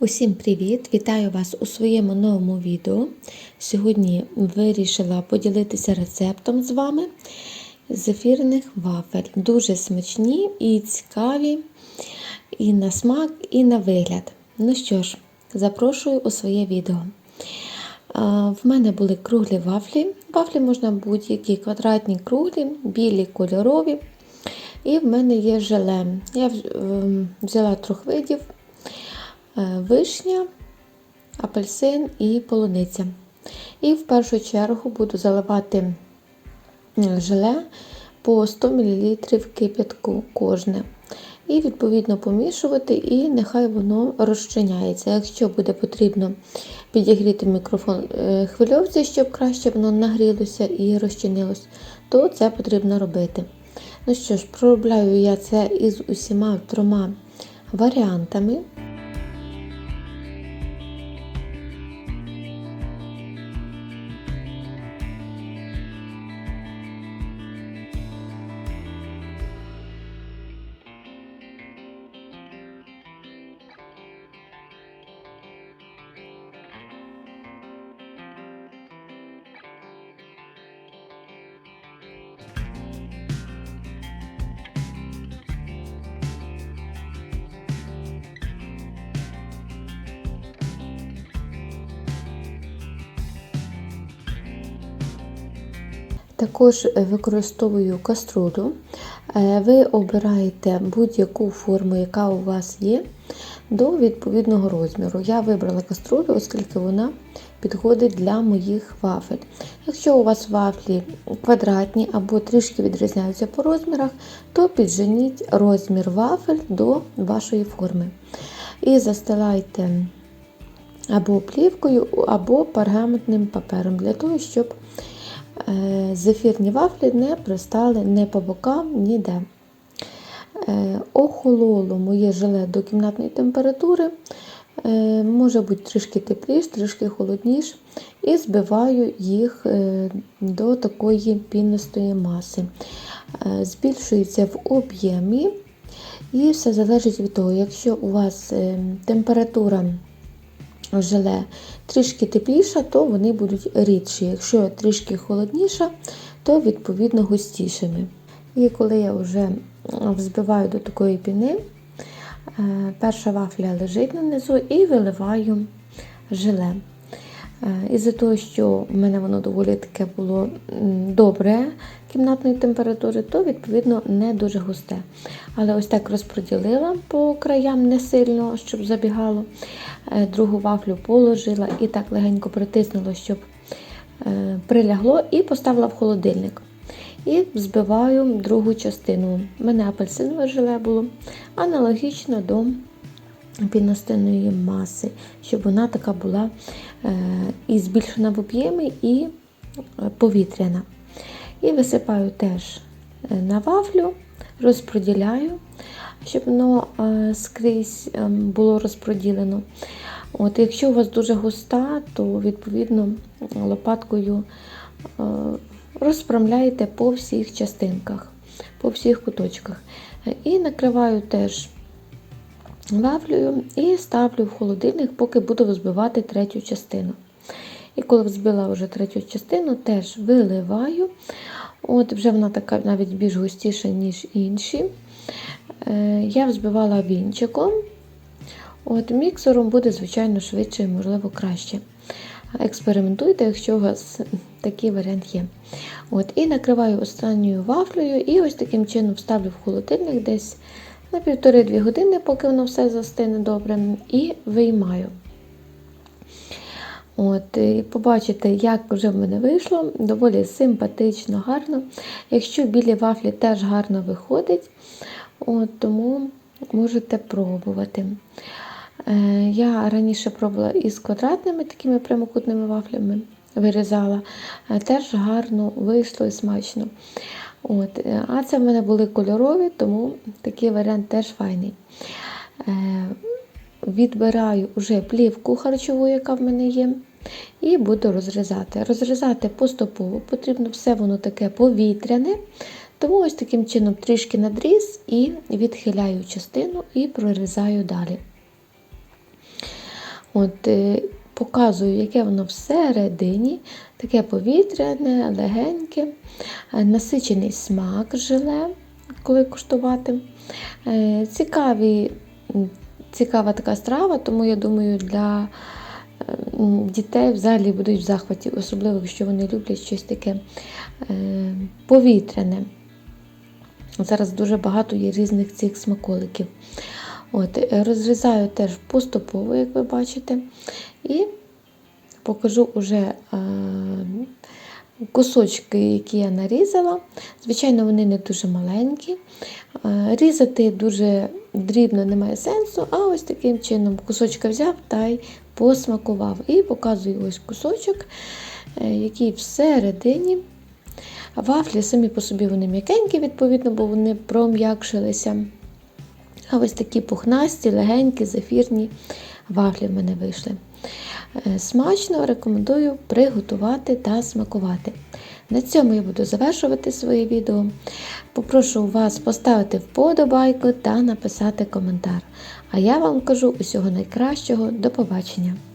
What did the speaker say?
Усім привіт! Вітаю вас у своєму новому відео. Сьогодні вирішила поділитися рецептом з вами зефірних вафель. Дуже смачні і цікаві, і на смак, і на вигляд. Ну що ж, запрошую у своє відео. В мене були круглі вафлі. Вафлі можна будь-які квадратні, круглі, білі, кольорові. І в мене є желе. Я ем, взяла трьох видів. Е, вишня, апельсин і полуниця. І в першу чергу буду заливати желе по 100 мл кип'ятку кожне. І, відповідно, помішувати, і нехай воно розчиняється. Якщо буде потрібно підігріти мікрофон е, хвильовці, щоб краще воно нагрілося і розчинилось, то це потрібно робити. Ну що ж, проробляю я це із усіма трьома варіантами. Також використовую каструлю. Е, ви обираєте будь-яку форму, яка у вас є, до відповідного розміру. Я вибрала каструлю, оскільки вона підходить для моїх вафель. Якщо у вас вафлі квадратні або трішки відрізняються по розмірах, то підженіть розмір вафель до вашої форми. І застилайте або плівкою, або пергаментним папером, для того, щоб Е, зефірні вафлі не пристали не по бокам, ніде. Е, охололо моє желе до кімнатної температури, е, може бути трішки тепліше, трішки холодніше, і збиваю їх до такої пінистої маси. Збільшується в об'ємі, і все залежить від того, якщо у вас температура желе трішки тепліша, то вони будуть рідші. Якщо трішки холодніша, то відповідно густішими. І коли я вже взбиваю до такої піни, е, перша вафля лежить нанизу і виливаю желе. Е, із-за того, що в мене воно доволі таке було добре кімнатної температури, то, відповідно, не дуже густе. Але ось так розподілила по краям не сильно, щоб забігало. Е, другу вафлю положила і так легенько притиснула, щоб е, прилягло, і поставила в холодильник. І взбиваю другу частину. У мене апельсинове желе було аналогічно до піностинної маси, щоб вона така була е, і збільшена в об'ємі, і повітряна. І висипаю теж на вафлю, розподіляю щоб воно е, скрізь е, було розпроділено. От, Якщо у вас дуже густа, то відповідно лопаткою е, розправляєте по всіх частинках, по всіх куточках. І накриваю теж вафлею і ставлю в холодильник, поки буду взбивати третю частину. І коли взбила вже третю частину, теж виливаю. От Вже вона така навіть більш густіша, ніж інші. Е, я взбивала вінчиком. От Міксером буде, звичайно, швидше і, можливо, краще. Експериментуйте, якщо у вас такий варіант є. От, І накриваю останньою вафлею, і ось таким чином вставлю в холодильник десь на 1,5-2 години, поки воно все застине добре, і виймаю. От, і Побачите, як вже в мене вийшло, доволі симпатично, гарно. Якщо білі вафлі теж гарно виходить, От, Тому можете пробувати. Е, я раніше пробувала із квадратними такими прямокутними вафлями, вирізала, е, теж гарно вийшло і смачно. От. Е, а це в мене були кольорові, тому такий варіант теж файний. Відбираю вже плівку харчову, яка в мене є, і буду розрізати. Розрізати поступово, потрібно все воно таке повітряне, тому ось таким чином трішки надріз і відхиляю частину і прорізаю далі. От, е, показую, яке воно всередині, таке повітряне, легеньке, е, насичений смак желе, коли куштувати. Е, Цікаві, цікава така страва, тому я думаю, для е, дітей взагалі будуть в захваті, особливо, якщо вони люблять щось таке повітряне. Зараз дуже багато є різних цих смаколиків. От, е, розрізаю теж поступово, як ви бачите, і покажу уже кусочки, які я нарізала. Звичайно, вони не дуже маленькі. Різати дуже дрібно немає сенсу, а ось таким чином кусочка взяв та й посмакував. І показую ось кусочок, е, який всередині. Вафлі самі по собі вони м'якенькі, відповідно, бо вони пром'якшилися. А ось такі пухнасті, легенькі, зефірні вафлі в мене вийшли. Е, Смачно рекомендую приготувати та смакувати. На цьому я буду завершувати своє відео. Попрошу вас поставити вподобайку та написати коментар. А я вам кажу усього найкращого. До побачення!